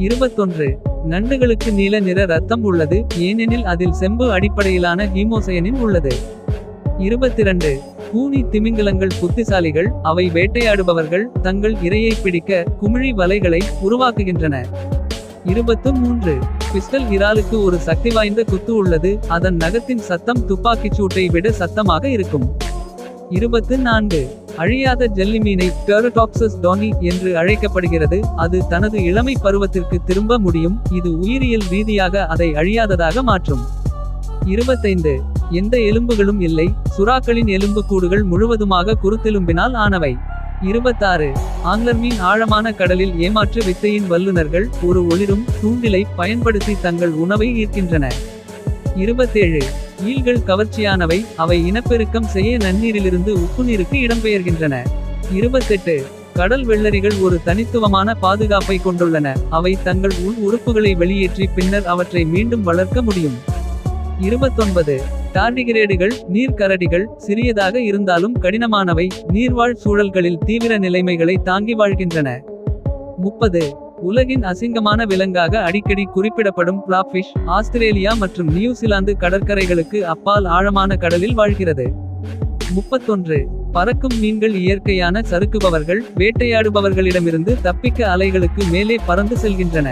இருபத்தொன்று. நண்டுகளுக்கு நீல நிற ரத்தம் உள்ளது ஏனெனில் அதில் செம்பு அடிப்படையிலான ஹீமோசயனின் உள்ளது. இருபத்திரண்டு. கூனி திமிங்கலங்கள் புத்திசாலிகள் அவை வேட்டையாடுபவர்கள் தங்கள் இரையை பிடிக்க குமிழி வலைகளை உருவாக்குகின்றன. இருபத்து மூன்று பிஸ்டல் இறாலுக்கு ஒரு சக்தி வாய்ந்த குத்து உள்ளது அதன் நகத்தின் சத்தம் துப்பாக்கிச் சூட்டை விட சத்தமாக இருக்கும். இருபத்து நான்கு அழியாத ஜெல்லி மீனை டெரடாப்சஸ் டோனி என்று அழைக்கப்படுகிறது. அது தனது இளமை பருவத்திற்கு திரும்ப முடியும். இது உயிரியல் ரீதியாக அதை அழியாததாக மாற்றும். இருபத்தைந்து. எந்த எலும்புகளும் இல்லை. சுறாக்களின் எலும்புக்கூடுகள் முழுவதுமாக குருத்தெலும்பினால் ஆனவை. இருபத்தாறு. ஆங்லர் மீன் ஆழமான கடலில் ஏமாற்று வித்தையின் வல்லுநர்கள் ஒரு ஒளிரும் தூண்டிலை பயன்படுத்தி தங்கள் உணவை ஈர்க்கின்றன இருபத்தேழு. ஈல்கள் கவர்ச்சியானவை அவை இனப்பெருக்கம் செய்ய நன்னீரிலிருந்து உப்புநீருக்கு இடம்பெயர்கின்றன. இருபத்தெட்டு. கடல் வெள்ளரிகள் ஒரு தனித்துவமான பாதுகாப்பை கொண்டுள்ளன. அவை தங்கள் உள் உறுப்புகளை வெளியேற்றி பின்னர் அவற்றை மீண்டும் வளர்க்க முடியும். இருபத்தொன்பது. டார்டிகிரேடுகள் நீர்க்கரடிகள் சிறியதாக இருந்தாலும் கடினமானவை. நீர்வாழ் சூழல்களில் தீவிர நிலைமைகளை தாங்கி வாழ்கின்றன. முப்பது. உலகின் அசிங்கமான விலங்காக அடிக்கடி குறிப்பிடப்படும் பிளாப்ஃபிஷ் ஆஸ்திரேலியா மற்றும் நியூசிலாந்து கடற்கரைகளுக்கு அப்பால் ஆழமான கடலில் வாழ்கிறது. முப்பத்தொன்று பறக்கும் மீன்கள் இயற்கையான சறுக்குபவர்கள் வேட்டையாடுபவர்களிடமிருந்து தப்பிக்க அலைகளுக்கு மேலே பறந்து செல்கின்றன.